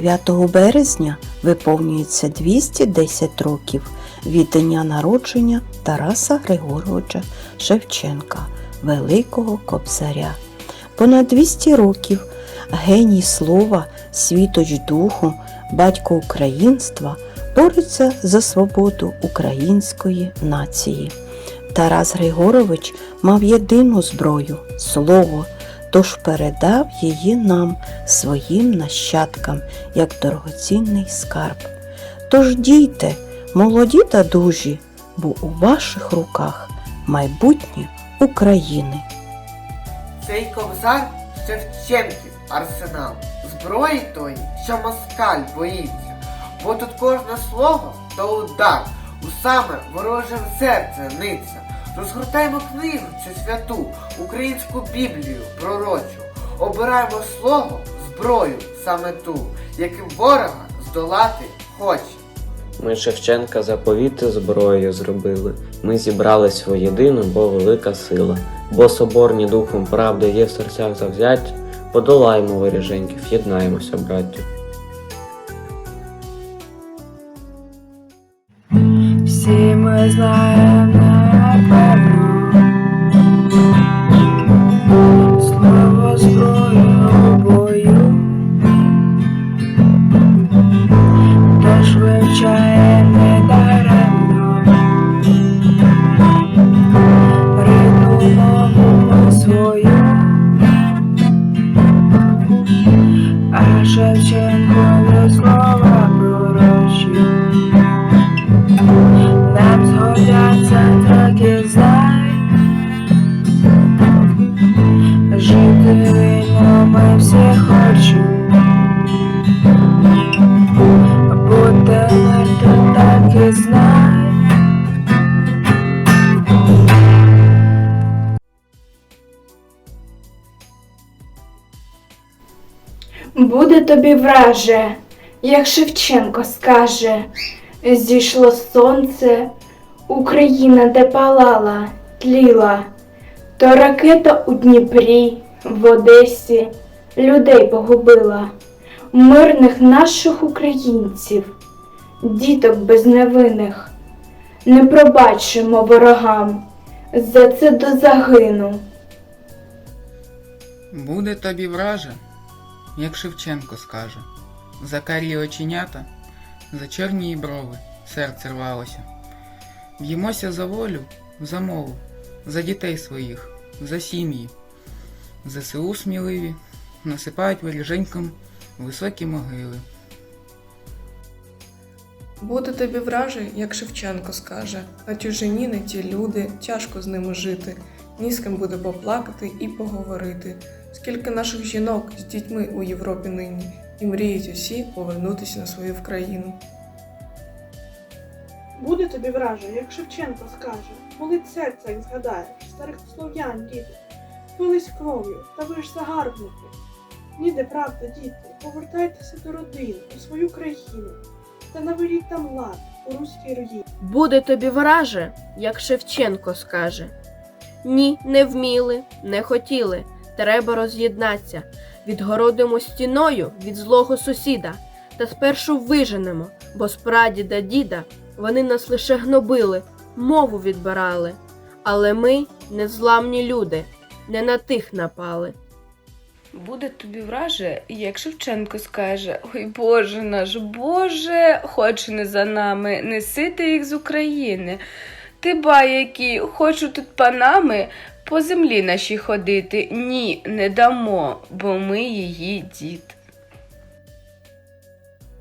9 березня виповнюється 210 років від дня народження Тараса Григоровича Шевченка, великого кобзаря. Понад 200 років геній слова, світоч духу, батько українства бореться за свободу української нації. Тарас Григорович мав єдину зброю слово, тож передав її нам, своїм нащадкам, як дорогоцінний скарб. Тож дійте, молоді та дужі, бо у ваших руках майбутнє України. Цей ковзар Шевченків арсенал, зброї тої, що москаль боїться, бо тут кожне слово то удар, у саме вороже серце ниться. Розгортаємо книгу цю святу, українську Біблію пророчу, обираємо слово, зброю саме ту, яким ворога здолати хоче. Ми Шевченка заповіти зброєю зробили. Ми зібрались воєдину, бо велика сила. Бо соборні духом правди є в серцях завзять. Подолаємо воріженьків, єднаємося, браттю. Всі ми знаємо Шевченкові слова пророчі нам згодяться таки знай. Жити вільно ми всі хочемо. Буде тобі враже, як Шевченко скаже, зійшло сонце, Україна де палала, тліла, то ракета у Дніпрі, в Одесі людей погубила, мирних наших українців, діток безневинних. Не пробачимо ворогам, за це до загину. Буде тобі враже, як Шевченко скаже, за карі оченята, за чорні брови серце рвалося. Б'ємося за волю, за мову, за дітей своїх, за сім'ї. ЗСУ сміливі насипають воріженькам високі могили. Буде тобі враже, як Шевченко скаже, на чужині не ті люди, тяжко з ними жити, ні з ким буде поплакати і поговорити. Скільки наших жінок з дітьми у Європі нині, і мріють усі повернутися на свою країну. Буде тобі враже, як Шевченко скаже, болить серце, як згадаєш, старих слов'ян, діти, пились кров'ю, та ви ж загарбники. Ніде правда, діти, повертайтеся до родин, у свою країну, та наведіть там лад у руській руїні. Буде тобі враже, як Шевченко скаже. Ні, не вміли, не хотіли, треба роз'єднатися. Відгородимо стіною від злого сусіда, та спершу виженемо, бо з прадіда діда вони нас лише гнобили, мову відбирали. Але ми незламні люди, не на тих напали. Буде тобі враже, як Шевченко скаже: Ой Боже наш, Боже, хоч не за нами, неси ти їх з України. Ти ба які, хочу тут панами по землі нашій ходити. Ні, не дамо, бо ми її дід.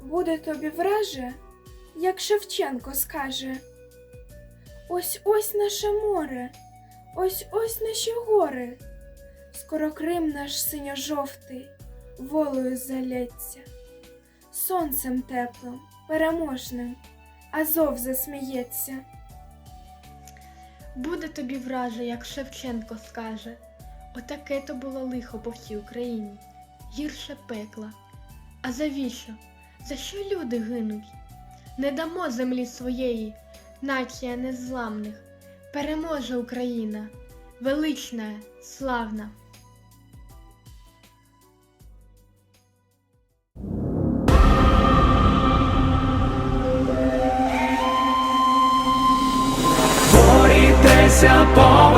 Буде тобі враже, як Шевченко скаже. Ось ось наше море, ось ось наші гори. Скоро Крим наш синьо-жовтий волею залється, сонцем теплим, переможним, Азов засміється. Буде тобі враже, як Шевченко скаже. Отаке то було лихо по всій Україні, гірше пекла. А завіщо? За що люди гинуть? Не дамо землі своєї, нація незламних. Переможе Україна, велична, славна. Молися, поборете,